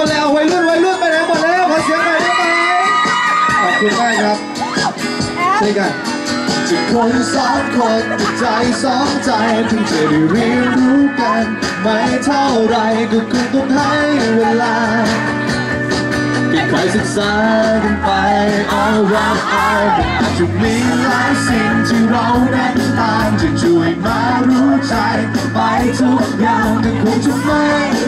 คนแล้ววัยรุ่นวัยรุ่นไปไหนหมดแล้วขอเสียงหน่อยได้ไหมขอบคุณมากครับใช่กันจะคนสองคนใจสองใจเพิ่งจะได้เรียนรู้กัน ไม่เท่าไรก็คงต้องให้เวลาที่คอยศึกษากันไป all right all อาจจะมีหลายสิ่งที่เรานั้นตามจะช่วยมารู้ใจ ไปทุกอย่างก็คงจะไม่มีทางยกไป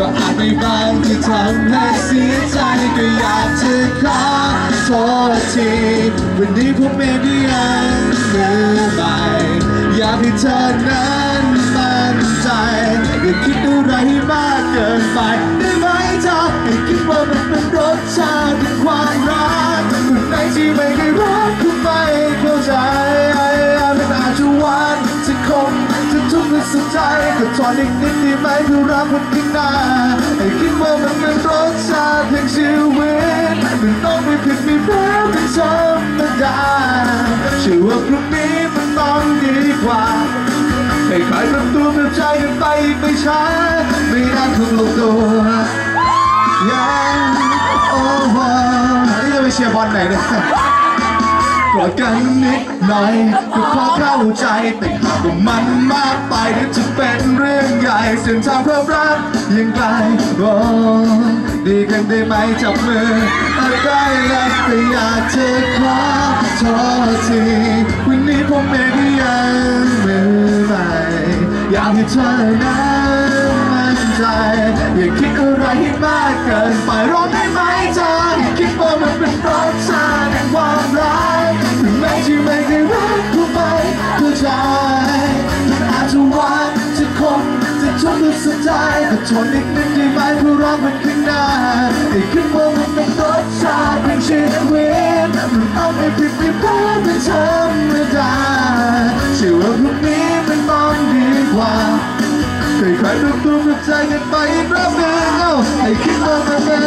ก็อาจมีบางที่ทำให้เสียใจก็อยากจะขอโทษทีวันนี้ผมเองก็ยังมือใหม่อยากให้เธอนั้นมั่นใจอย่าคิดอะไรให้มาก สุดใจก็ทอนอีกนิดด้ไหมเพื่อรักคนข้างหน้าให้คิดว่ามันเป็นรสชาติแห่งชีวิตมันต้องไม่ผิดม่แพ้เป็นธรรมดาเชื่อว่าพรุ่งนี้มันต้องดีกว่าให้ใครปรับตัวปรับใจกันไปไม่ช้าไม่นานคงลงตัวยังโอ้โหนี่จะไปเชียร์บอลไหนเนี่ย กอดกันนิดหน่อยก็พอเข้าใจแต่หากว่ามันมากไปเดี๋ยวจะเป็นเรื่องใหญ่เส้นทางความรักยังไกลโอ้ดีกันได้ไหมจับมืออะไรแล้วแต่อยากจะขอโทษทีวันนี้ผมเองก็ยังมือใหม่อยากให้เธอนั้นมั่นใจอย่าคิดอะไรให้มากเกินไปรอได้ไหมเธอ ใจก็ทนอีกนิดได้ไหมเพื่อรักมันข้างหน้าอย่าคิดว่ามันเป็นรสชาติแห่งชีวิตมันต้องไม่ผิดไม่พลาดเป็นธรรมดาเชื่อว่าพรุ่งนี้มันต้องดีกว่าเคยใครรู้ตัวรู้ใจกันไปอีกรอบหนึ่งเอ้าให้คิดว่ามันเป็น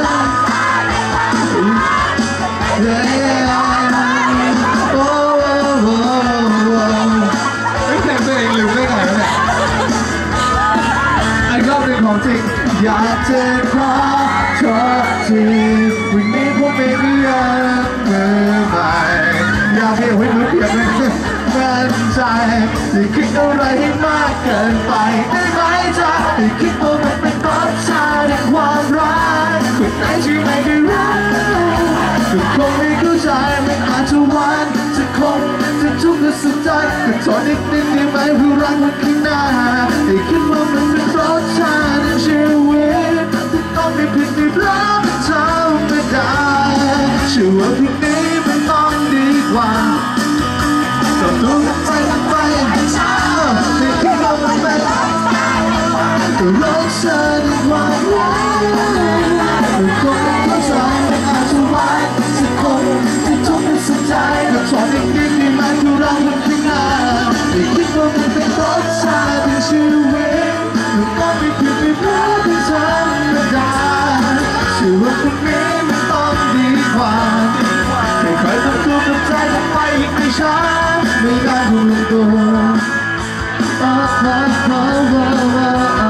ของจริงอยากเจะขอโทษทีวันนี้ผมเองก็ยังมือใหม่อยากให้ห็นมือเปียกเลยมั่นใจอย่าคิดอะไรให้มากเกินไปได้ไหมจ๊ะอย่าคิดว่ามันเป็นรสชาติแห่งความรักคนไหนที่ไม่ได้รักก็คงไม่เข้าใจมันอาจจะหวานจะคง ทุกข์หรือสุดใจก็ทนนิดนิดได้ไหมเพื่อรักมันข้างหน้าอย่คิดว่ามันเป็นเพราะฉัน อ้โอ้โอ้โอ้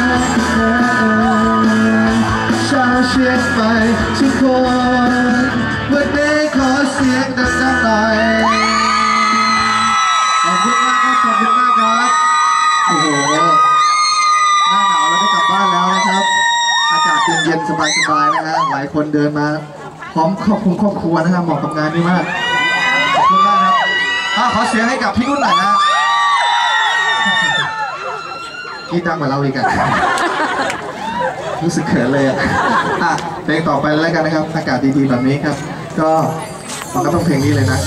โอ้ชาเชียงใหม่ทุกคนวันนี้ขอเสียงดังๆหน่อยขอบคุณมากครับขอบคุณมากครับโอ้โหหน้าหนาวแล้วได้กลับบ้านแล้วนะครับ อากาศเย็นๆสบายๆนะฮะหลายคนเดินมาพร้อมครอบครัวครอบครัวนะครับเหมาะกับงานนี้มากขอบคุณมากครับขอเสียงให้กับพี่นุ่นหน่อยนะ พี่ดังกว่าเราอีกอะรู้สึกเขินเลยอะอะเพลงต่อไปแล้วกันนะครับ อากาศดีๆแบบนี้ครับ ก็มันก็ต้องเพลงนี้เลยนะ